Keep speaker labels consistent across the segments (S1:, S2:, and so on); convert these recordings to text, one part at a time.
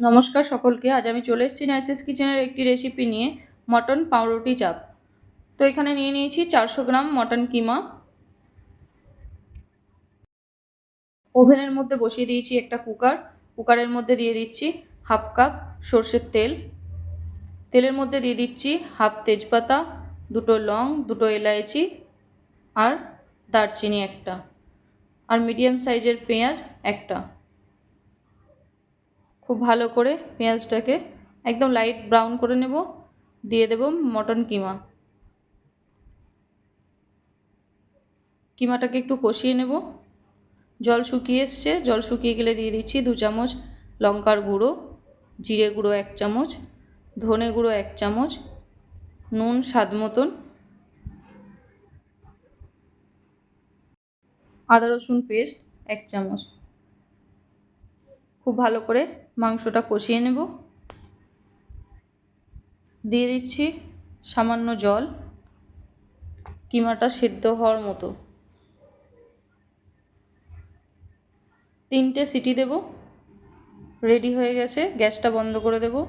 S1: নমস্কার সকলকে, আজ আমি চলে এসেছি নাইসেস কিচেনের একটি রেসিপি নিয়ে মটন পাউরুটি চাপ। তো এখানে নিয়ে নিয়েছি চারশো গ্রাম মটন কিমা। ওভেনের মধ্যে বসিয়ে দিয়েছি একটা কুকার। কুকারের মধ্যে দিয়ে দিচ্ছি হাফ কাপ সর্ষের তেল। তেলের মধ্যে দিয়ে দিচ্ছি হাফ তেজপাতা, দুটো লং, দুটো এলাইচি আর দারচিনি একটা। আর মিডিয়াম সাইজের পেঁয়াজ একটা। খুব ভালো করে পেঁয়াজটাকে একদম লাইট ব্রাউন করে নেব, দিয়ে দেব মটন কিমা। কিমাটাকে একটু কষিয়ে নেব। জল শুকিয়ে এসছে, জল শুকিয়ে গেলে দিয়ে দিচ্ছি দু চামচ লঙ্কার গুঁড়ো, জিরে গুঁড়ো এক চামচ, ধনে গুঁড়ো এক চামচ, নুন স্বাদ মতন। আদা রসুন পেস্ট এক চামচ। খুব ভালো করে মাংসটা কষিয়ে নেব। দিয়ে দিচ্ছি সামান্য জল। কিমাটা সেদ্ধ হওয়ার মতো। তিনটে সিটি দেব। রেডি হয়ে গেছে, গ্যাসটা বন্ধ করে দেব।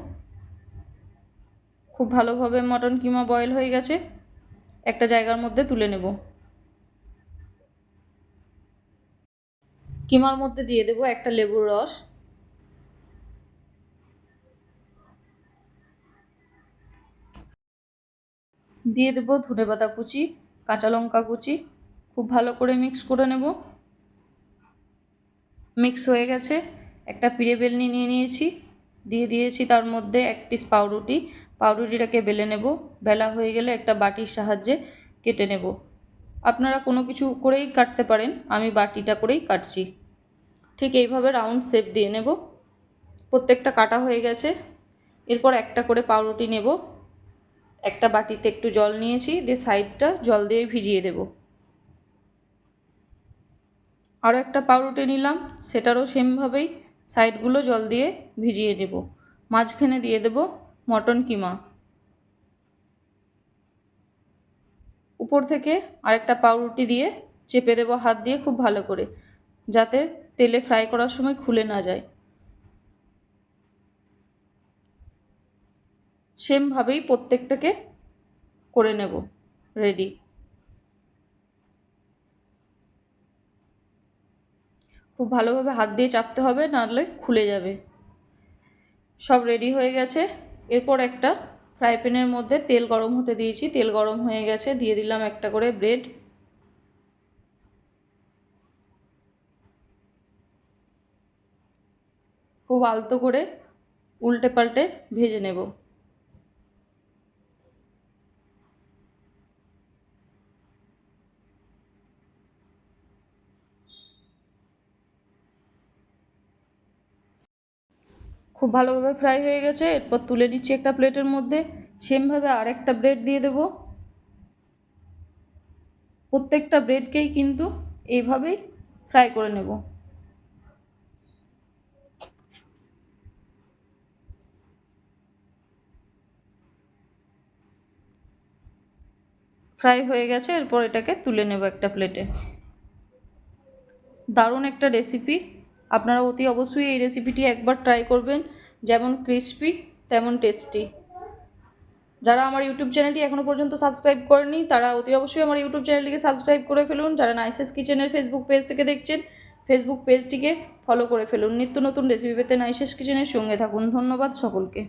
S1: খুব ভালোভাবে মটন কিমা বয়েল হয়ে গেছে। একটা জায়গার মধ্যে তুলে নেব। কিমার মধ্যে দিয়ে দেব একটা লেবুর রস। দিয়ে দেবো ধনে পাতা কুচি, কাঁচা লঙ্কা কুচি। খুব ভালো করে মিক্স করে নেব। মিক্স হয়ে গেছে। একটা পিড়ে বেলনি নিয়ে নিয়েছি। দিয়ে দিয়েছি তার মধ্যে এক পিস পাউরুটি। পাউরুটিটাকে বেলে নেব। বেলা হয়ে গেলে একটা বাটির সাহায্যে কেটে নেব। আপনারা কোনো কিছু করেই কাটতে পারেন। আমি বাটিটা করেই কাটছি। ঠিক এইভাবে রাউন্ড শেপ দিয়ে নেব। প্রত্যেকটা কাটা হয়ে গেছে। এরপর একটা করে পাউরুটি নেব। একটা বাটিতে একটু জল নিয়েছি, দিয়ে সাইডটা জল দিয়ে ভিজিয়ে দেব। আরও একটা পাউরুটি নিলাম, সেটারও সেমভাবেই সাইডগুলো জল দিয়ে ভিজিয়ে দেব মাঝখানে দিয়ে দেব মটন কিমা। উপর থেকে আরেকটা পাউরুটি দিয়ে চেপে দেবো হাত দিয়ে খুব ভালো করে, যাতে তেলে ফ্রাই করার সময় খুলে না যায়। সেমভাবেই প্রত্যেকটাকে করে নেব রেডি খুব ভালোভাবে হাত দিয়ে চাপতে হবে, নাহলে খুলে যাবে। সব রেডি হয়ে গেছে। এরপর একটা ফ্রাই প্যানের মধ্যে তেল গরম হতে দিয়েছি। তেল গরম হয়ে গেছে, দিয়ে দিলাম একটা করে ব্রেড খুব আলতো করে উল্টে পাল্টে ভেজে নেব। খুব ভালোভাবে ফ্রাই হয়ে গেছে। এরপর তুলে নিচ্ছি একটা প্লেটের মধ্যে। সেমভাবে আরেকটা ব্রেড দিয়ে দেব। প্রত্যেকটা ব্রেডকেই কিন্তু এইভাবেই ফ্রাই করে নেব। ফ্রাই হয়ে গেছে। এরপর এটাকে তুলে নেব একটা প্লেটে দারুণ একটা রেসিপি আপনারা অতি অবশ্যই এই রেসিপিটি একবার ট্রাই করবেন। যেমন ক্রিসপি তেমন টেস্টি যারা আমার ইউটিউব চ্যানেলটি এখনও পর্যন্ত সাবস্ক্রাইব করেনি তারা অতি অবশ্যই আমার ইউটিউব চ্যানেলটিকে সাবস্ক্রাইব করে ফেলুন। যারা নাইসেস কিচেনের ফেসবুক পেজ থেকে দেখছেন ফেসবুক পেজটিকে ফলো করে ফেলুন। নিত্য নতুন রেসিপি পেতে নাইসেস কিচেনের সঙ্গে থাকুন। ধন্যবাদ সকলকে।